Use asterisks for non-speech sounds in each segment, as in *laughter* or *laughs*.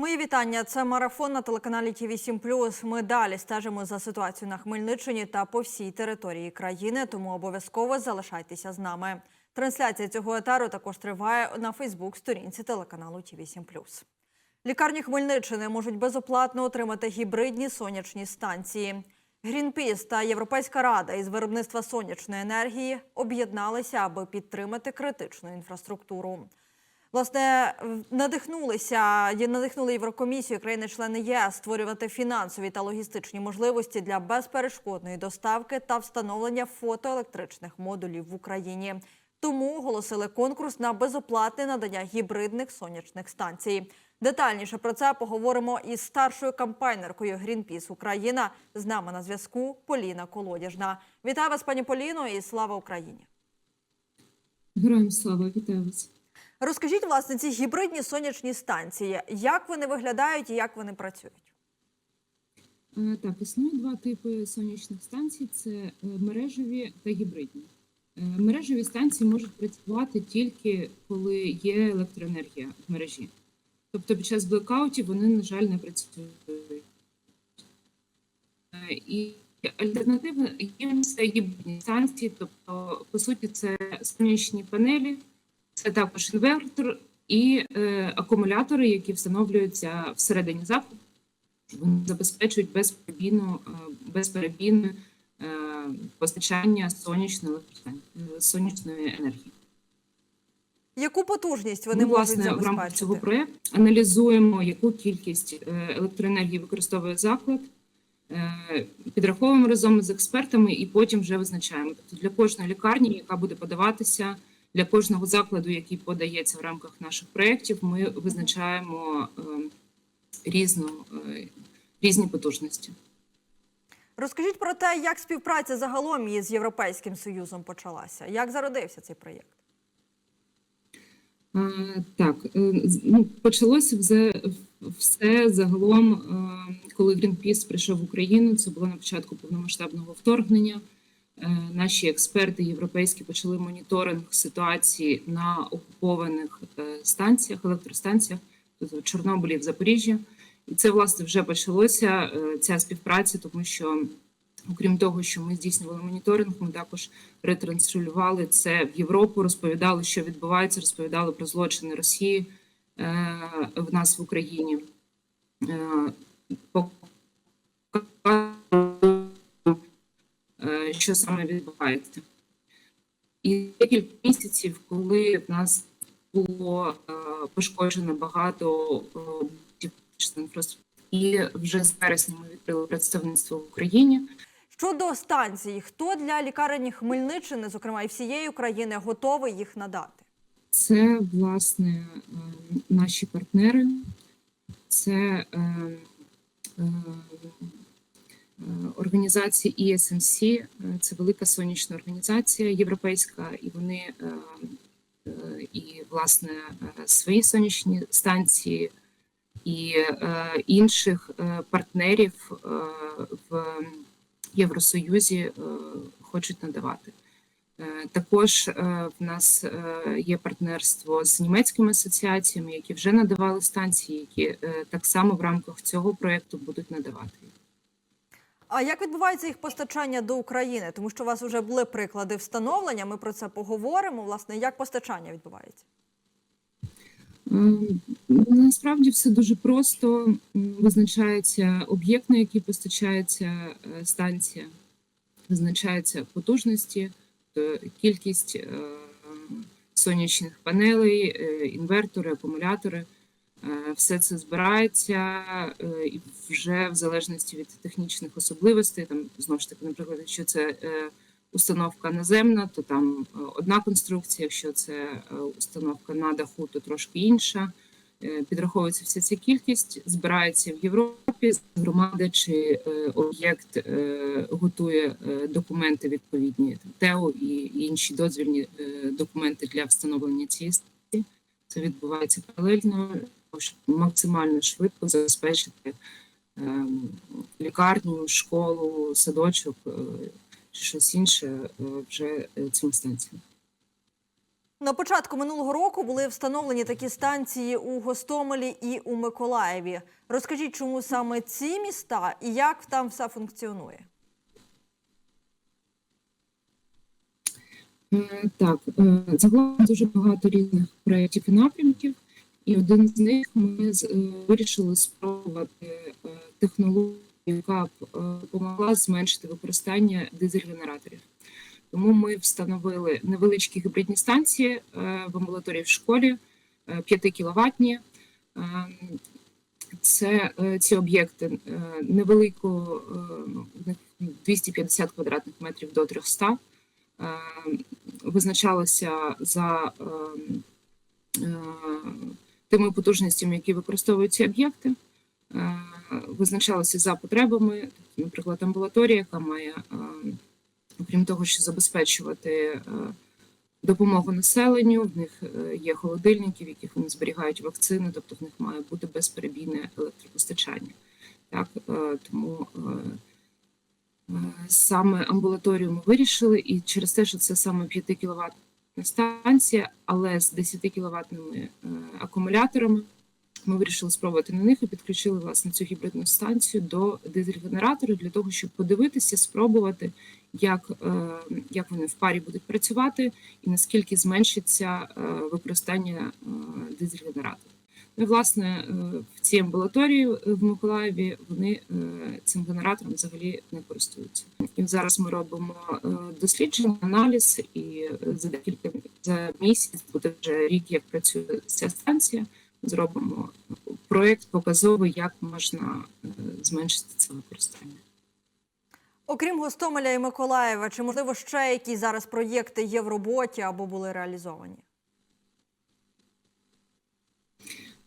Мої вітання. Це марафон на телеканалі ТВ 7 Ми далі стежимо за ситуацією на Хмельниччині та по всій території країни. Тому обов'язково залишайтеся з нами. Трансляція цього етеру також триває на Фейсбук-сторінці телеканалу ТВ 7 Лікарні Хмельниччини можуть безоплатно отримати гібридні сонячні станції. Грінпіс та Європейська рада із виробництва сонячної енергії об'єдналися, аби підтримати критичну інфраструктуру. Власне, надихнулися надихнули Єврокомісію країни-члени ЄС створювати фінансові та логістичні можливості для безперешкодної доставки та встановлення фотоелектричних модулів в Україні. Тому оголосили конкурс на безоплатне надання гібридних сонячних станцій. Детальніше про це поговоримо із старшою кампайнеркою Greenpeace Україна. З нами на зв'язку Поліна Колодяжна. Вітаю вас, пані Поліно, і слава Україні! Героям слава, вітаю вас. Розкажіть, власне, ці гібридні сонячні станції, як вони виглядають і як вони працюють? Е, Так, існує два типи сонячних станцій: це е, мережеві та гібридні. Е, Мережеві станції можуть працювати тільки коли є електроенергія в мережі. Тобто під час блекаутів вони, на жаль, не працюють. І альтернатива є гібридні станції, тобто, по суті, це сонячні панелі, це також інвертор і е, акумулятори, які встановлюються всередині закладу. Вони забезпечують безперебійну, е, безперебійне е, постачання сонячної електростан- е, сонячної енергії. Яку потужність вони Ми, можуть власне, в рамках цього проєкту аналізуємо, яку кількість е, електроенергії використовує заклад, е, підраховуємо разом з експертами і потім вже визначаємо. Тобто для кожної лікарні, яка буде подаватися, для кожного закладу, який подається в рамках наших проєктів, ми визначаємо е, різну, е, різні потужності. Розкажіть про те, як співпраця загалом із Європейським Союзом почалася. Як зародився цей проєкт? Е, Так, ну, почалося все, все загалом, коли Greenpeace прийшов в Україну. Це було на початку повномасштабного вторгнення. Е, Наші експерти європейські почали моніторинг ситуації на окупованих е, станціях, електростанціях, тобто в Чорнобилі, в Запоріжжі. І це власне вже почалося е, ця співпраця, тому що, окрім того, що ми здійснювали моніторинг, ми також ретранслювали це в Європу, розповідали, що відбувається, розповідали про злочини Росії в нас в Україні. Що саме відбувається. І декілька місяців, коли в нас було е, пошкоджено багато е, інфраструктури, і вже з вересня ми відкрили представництво в Україні. Щодо станцій, хто для лікарень Хмельниччини, зокрема і всієї України, готовий їх надати? Це власне е, наші партнери, це е, е, е, організація ESMC, е, це велика сонячна організація європейська, і вони е, і власне свої сонячні станції і інших партнерів в Євросоюзі хочуть надавати. Також в нас є партнерство з німецькими асоціаціями, які вже надавали станції, які так само в рамках цього проекту будуть надавати. А як відбувається їх постачання до України? Тому що у вас вже були приклади встановлення. Ми про це поговоримо. Власне, як постачання відбувається? Насправді все дуже просто визначається об'єкт, на який постачається е, станція, визначаються потужності, тобто кількість е, сонячних панелей, е, інвертори, акумулятори. Е, Все це збирається е, і вже в залежності від технічних особливостей, там знову ж таки, наприклад, якщо це е, установка наземна, то там одна конструкція. Якщо це установка на даху, то трошки інша. Підраховується вся ця кількість, збирається в Європі. Громада чи об'єкт готує документи відповідні там, ТЕО і інші дозвільні документи для встановлення цієї. Це відбувається паралельно, щоб максимально швидко забезпечити е, лікарню, школу, садочок. е, чи щось інше е, вже е, цим станціям. На початку минулого року були встановлені такі станції у Гостомелі і у Миколаєві. Розкажіть, чому саме ці міста і як там все функціонує? Так, загалом дуже багато різних проєктів і напрямків, і один з них ми е, вирішили спробувати е, технологію, яка б е, допомогла зменшити використання дизель-генераторів. Тому ми встановили невеличкі гібридні станції в амбулаторії в школі, 5 кіловатні. Це ці об'єкти невелико, е, ну, в них 250 квадратних метрів до 300 е, визначалося за е, е, тими потужностями, які використовують ці об'єкти, е, визначалося за потребами, тобто, наприклад, амбулаторія, яка має, е, окрім того, що забезпечувати е, допомогу населенню, в них є холодильники, в яких вони зберігають вакцини, тобто в них має бути безперебійне електропостачання. Так, тому Саме амбулаторію ми вирішили, і через те, що це саме 5 кВт станція, але з 10 кВт акумуляторами, ми вирішили спробувати на них і підключили власне цю гібридну станцію до дизель-генератора для того, щоб подивитися, спробувати, як, е, як вони в парі будуть працювати, і наскільки зменшиться е, використання е, дизель-генератора. Власне, е, в цій амбулаторії е, в Миколаєві вони е, цим генератором взагалі не користуються. І зараз ми робимо дослідження, аналіз, і за декілька за місяць буде вже рік, як працює ця станція. Зробимо проєкт показовий, як можна зменшити це використання. Окрім Гостомеля і Миколаєва, чи можливо ще якісь зараз проєкти є в роботі або були реалізовані? Е,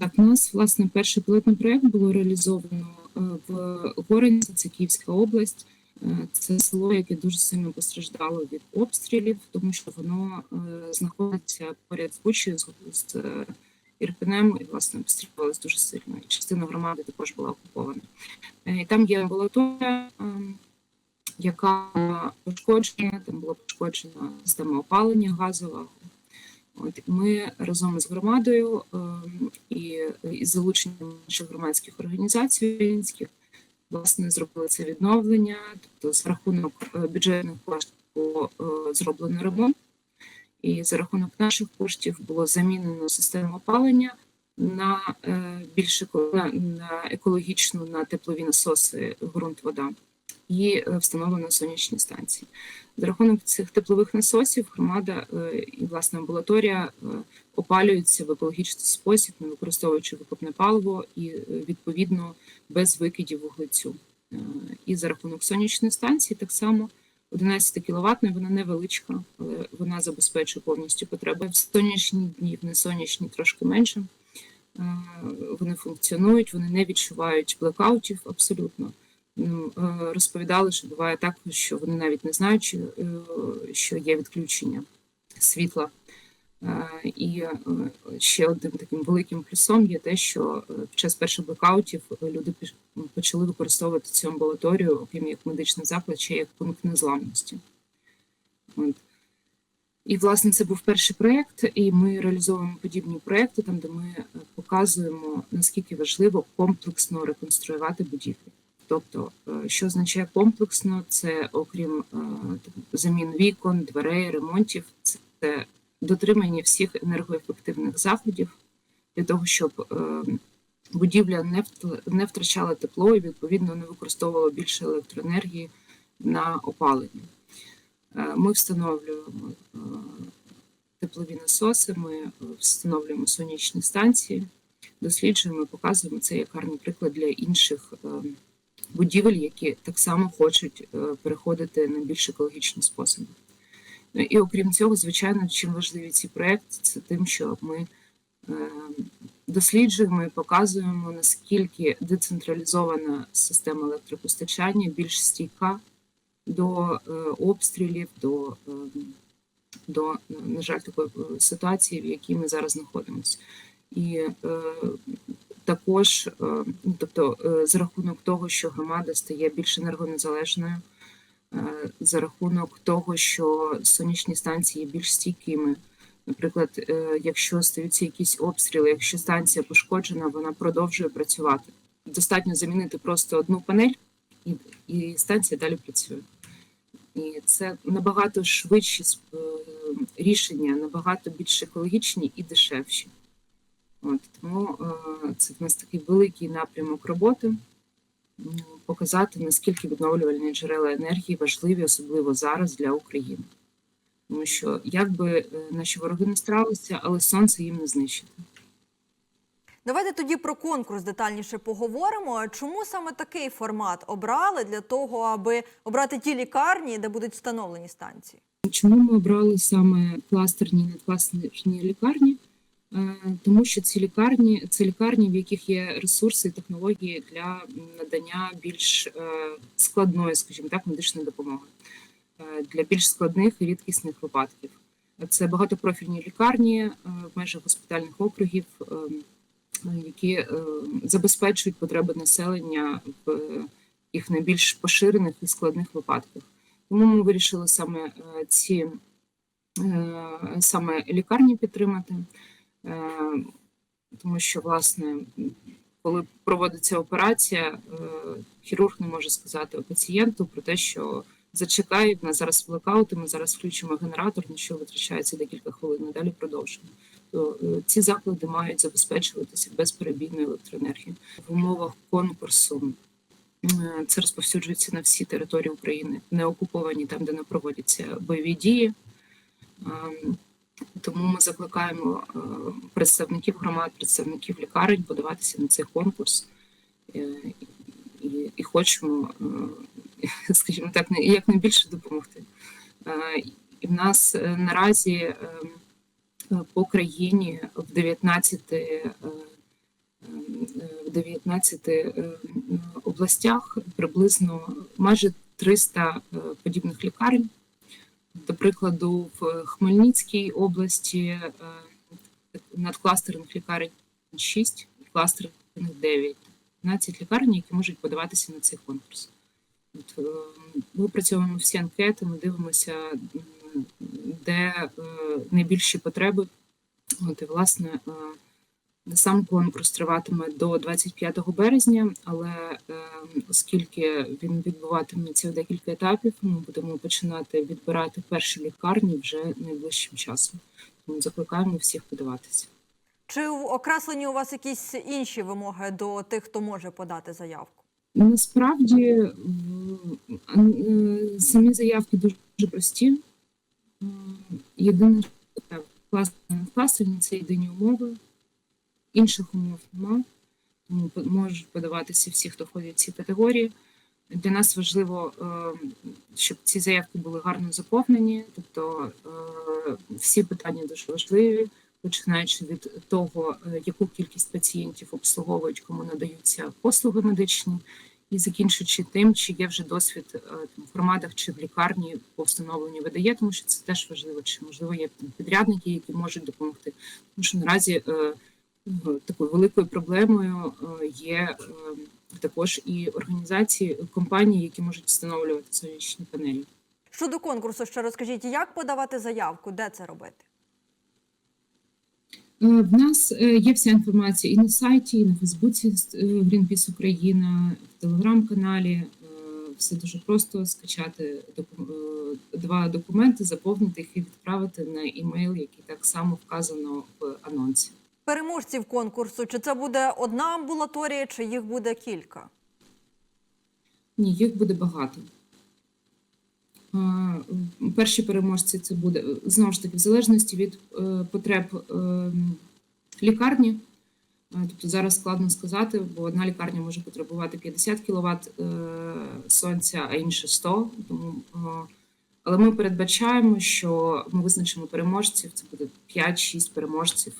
Так, у нас власне перший пілотний проєкт було реалізовано е, в Горинці, це Київська область. Е, Це село, яке дуже сильно постраждало від обстрілів, тому що воно е, знаходиться поряд з Бучею, з, е, Ірпенем, і власне обстрілювалося дуже сильно. І частина громади також була окупована. Е, І там є амбулаторія, е, яка пошкоджена, там була пошкоджена система опалення газова. От ми разом з громадою ем, і, і з залученням інших громадських організацій українських власне зробили це відновлення. Тобто, за рахунок е, бюджетних коштів було е, зроблено ремонт, і за рахунок наших коштів було замінено систему опалення на е, більш на екологічну, на теплові насоси ґрунт вода і е, встановлено сонячні станції. За рахунок цих теплових насосів громада е, і власне амбулаторія е, опалюються в екологічний спосіб, не використовуючи викопне паливо і відповідно без викидів вуглецю. І за рахунок сонячної станції так само 11 кВт, вона невеличка, але вона забезпечує повністю потреби в сонячні дні, в несонячні трошки менше. Вони функціонують, вони не відчувають блекаутів абсолютно. Ну, е, розповідали, що буває так, що вони навіть не знають, е, що є відключення світла. Е, І ще одним таким великим плюсом є те, що під час перших блекаутів люди почали використовувати цю амбулаторію, окрім як медичний заклад, ще як пункт незламності. От. І, власне, це був перший проєкт, і ми реалізовуємо подібні проєкти, там, де ми показуємо, наскільки важливо комплексно реконструювати будівлі. Тобто, е, що означає комплексно, це окрім е, замін вікон, дверей, ремонтів, це дотримання всіх енергоефективних заходів для того, щоб е, будівля не втрачала тепло і відповідно не використовувала більше електроенергії на опалення. Ми встановлюємо теплові насоси, ми встановлюємо сонячні станції, досліджуємо, показуємо це як гарний приклад для інших е, будівель, які так само хочуть е, переходити на більш екологічні способи. Ну і окрім цього, звичайно, чим важливі ці проекти, це тим, що ми е, досліджуємо і показуємо, наскільки децентралізована система електропостачання більш стійка до е, обстрілів, до, до, на жаль, такої ситуації, в якій ми зараз знаходимося. І також, е, ну, тобто, е, за рахунок того, що громада стає більш енергонезалежною, е, за рахунок того, що сонячні станції є більш стійкими, Наприклад, якщо стаються якісь обстріли, якщо станція пошкоджена, вона продовжує працювати. Достатньо замінити просто одну панель, і, і станція далі працює. І це набагато швидші рішення, набагато більш екологічні і дешевші. От, тому е, це в нас такий великий напрямок роботи. Показати, наскільки відновлювальні джерела енергії важливі, особливо зараз для України. Тому що як би е, наші вороги не старалися, але сонце їм не знищити. Давайте тоді про конкурс детальніше поговоримо. Чому саме такий формат обрали для того, аби обрати ті лікарні, де будуть встановлені станції? Чому ми обрали саме кластерні і надкластерні лікарні? Е, Тому що ці лікарні це лікарні, в яких є ресурси і технології для надання більш е, складної, скажімо так, медичної допомоги е, для більш складних і рідкісних випадків. Це багатопрофільні лікарні в межах госпітальних округів, які забезпечують потреби населення в їх найбільш поширених і складних випадках. Тому ми вирішили саме ці саме лікарні підтримати, тому що, власне, коли проводиться операція, е, хірург не може сказати пацієнту про те, що зачекай, в нас зараз блекаути, ми зараз включимо генератор, на що витрачається декілька хвилин, далі продовжуємо. То е, ці заклади мають забезпечуватися безперебійною електроенергією в умовах конкурсу. Е, Це розповсюджується на всі території України, не окуповані там, де не проводяться бойові дії. Тому ми закликаємо е, представників громад, представників лікарень подаватися на цей конкурс е, і, хочемо, е, *laughs* скажімо так, якнайбільше допомогти. І в нас наразі по країні в 19 е, е, в 19 е, областях приблизно майже 300 е, подібних лікарень. До прикладу, в Хмельницькій області е, надкластерних лікарень 6, кластерних 9. 15 лікарень, які можуть подаватися на цей конкурс. От, е, ми опрацьовуємо всі анкети, ми дивимося, де е, найбільші потреби. От, і, власне, Сам конкурс триватиме до 25 березня, але е, оскільки він відбуватиметься в декілька етапів, ми будемо починати відбирати перші лікарні вже найближчим часом. Тому закликаємо всіх подаватися. Чи в- окреслені у вас якісь інші вимоги до тих, хто може подати заявку? Насправді самі заявки дуже, прості. Єдине, що так, клас- кластерні це єдині умови. Інших умов нема. Тому можуть подаватися всі, хто входить в ці категорії. Для нас важливо, е, щоб ці заявки були гарно заповнені, тобто е, всі питання дуже важливі, починаючи від того, е, яку кількість пацієнтів обслуговують, кому надаються послуги медичні, і закінчуючи тим, чи є вже досвід там, в громадах чи в лікарні по встановленню ВДЄ, тому що це теж важливо, чи можливо є там, підрядники, які можуть допомогти. Тому що наразі такою великою проблемою е, є е, також і організації компанії, які можуть встановлювати сонячні панелі. Щодо конкурсу, ще розкажіть, як подавати заявку, де це робити? Е, В нас е, є вся інформація і на сайті, і на Фейсбуці е, Greenpeace Україна, в телеграм-каналі. Е, Все дуже просто скачати е, два документи, заповнити їх і відправити на імейл, який так само вказано в анонсі. Переможців конкурсу, чи це буде одна амбулаторія, чи їх буде кілька? Ні, їх буде багато. Перші переможці це буде е, знову ж таки в залежності від е, потреб е, лікарні. Тобто зараз складно сказати, бо одна лікарня може потребувати 50 кВт сонця, а інша 100. Тому, е, але ми передбачаємо, що ми визначимо переможців. Це буде 5-6 переможців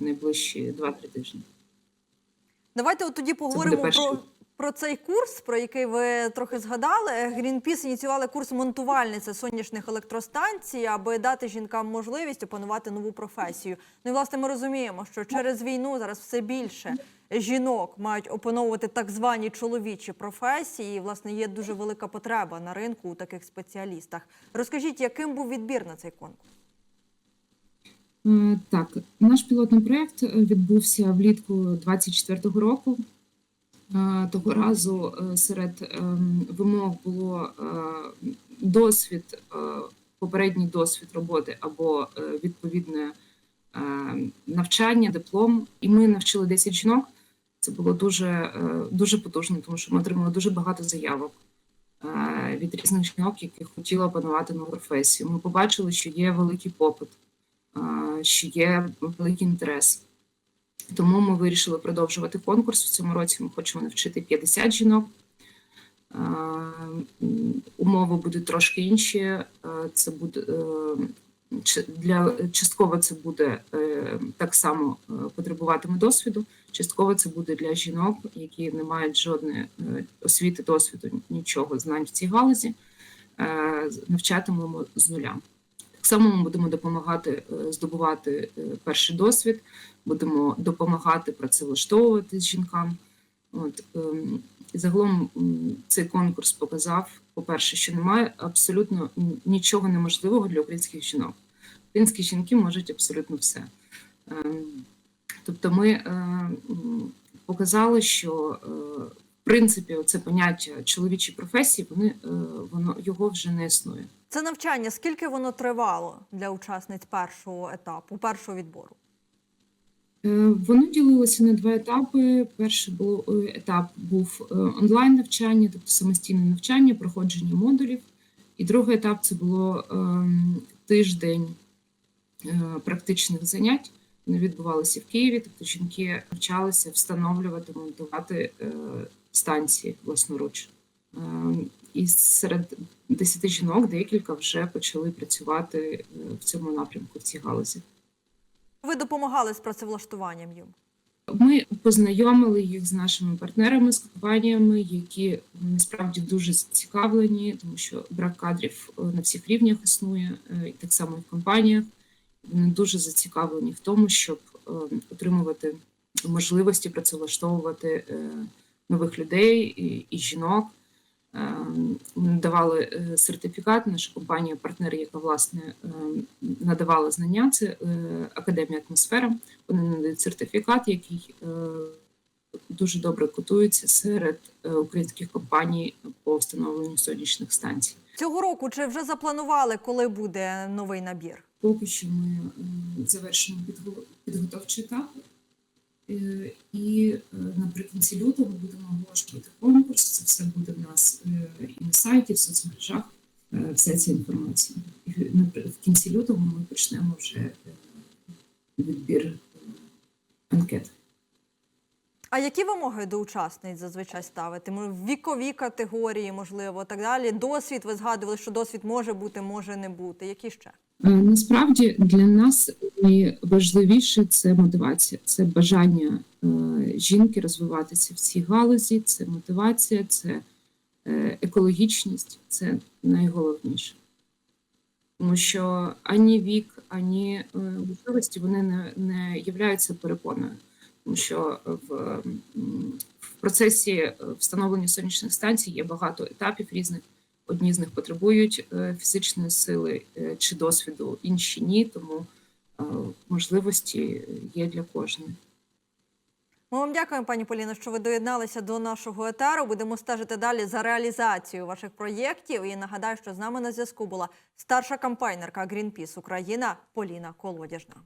найближчі 2-3 тижні. Давайте от тоді поговоримо про, про цей курс, про який ви трохи згадали. Greenpeace ініціювали курс монтувальниця сонячних електростанцій, аби дати жінкам можливість опанувати нову професію. Ну і власне ми розуміємо, що через війну зараз все більше жінок мають опановувати так звані чоловічі професії. І, власне, є дуже велика потреба на ринку у таких спеціалістах. Розкажіть, яким був відбір на цей конкурс? Е, Так, наш пілотний проєкт е, відбувся влітку 24-го року. Е, Того разу серед ем, вимог було досвід, попередній досвід роботи або відповідне е, навчання, диплом. І ми навчили 10 жінок. Це було дуже, е, дуже потужно, тому що ми отримали дуже багато заявок е, від різних жінок, які хотіли опанувати нову професію. Ми побачили, що є великий попит, е, що є великий інтерес. Тому ми вирішили продовжувати конкурс. В цьому році ми хочемо навчити 50 жінок. Умови будуть трошки інші. Це буде для частково це буде так само потребуватиме досвіду. Частково це буде для жінок, які не мають жодної е, освіти, досвіду, нічого знань в цій галузі. Е, Навчатимемо з нуля. Так само ми будемо допомагати е, здобувати перший досвід, будемо допомагати працевлаштовувати жінкам. От ем, і загалом цей конкурс показав, по-перше, що немає абсолютно нічого неможливого для українських жінок. Українські жінки можуть абсолютно все. Тобто, ми е, показали, що е, в принципі це поняття чоловічої професії, вони е, воно його вже не існує. Це навчання, скільки воно тривало для учасниць першого етапу, першого відбору? Воно ділилося на два етапи. Перший е, етап був онлайн навчання, тобто самостійне навчання, проходження модулів. І другий етап це було ем, тиждень практичних занять. Відбувалися в Києві, тобто жінки навчалися встановлювати, монтувати е, станції власноруч. Ем, І серед 10 жінок декілька вже почали працювати е, в цьому напрямку, в цій галузі. Ви допомагали з працевлаштуванням їм? Ми познайомили їх з нашими партнерами, з компаніями, які насправді дуже зацікавлені, тому що брак кадрів е, на всіх рівнях існує, і так само і в компаніях. Дуже зацікавлені в тому, щоб е, отримувати можливості працевлаштовувати е, нових людей і, жінок. Ми надавали е, сертифікат. Наша компанія, партнер, яка власне е, надавала знання, це е, академія атмосфера. Вони надають сертифікат, який дуже добре котується серед українських компаній по встановленню сонячних станцій. Цього року чи вже запланували, коли буде новий набір? Поки що ми е, завершимо підго- підготовчий етап. Е, І е, наприкінці лютого будемо оголошувати конкурс. Це все буде в нас і на сайті, в соцмережах. Вся ця інформація. І в кінці лютого ми почнемо вже відбір анкет. А які вимоги до учасниць зазвичай ставити? Вікові категорії, можливо, так далі. Досвід, ви згадували, що досвід може бути, може не бути. Які ще? Е, Насправді для нас найважливіше це мотивація, це бажання е, жінки розвиватися в цій галузі, це мотивація, це е, екологічність, це найголовніше. Тому що ані вік, ані можливості вони не, не являються перепоною. Тому що в, в процесі е, встановлення сонячних станцій є багато етапів різних. Одні з них потребують е, фізичної сили е, чи досвіду, інші ні, тому можливості є для кожної. Ми вам дякуємо, пані Поліно, що ви доєдналися до нашого етеру. Будемо стежити далі за реалізацією ваших проєктів. І нагадаю, що з нами на зв'язку була старша кампайнерка Greenpeace Україна Поліна Колодяжна.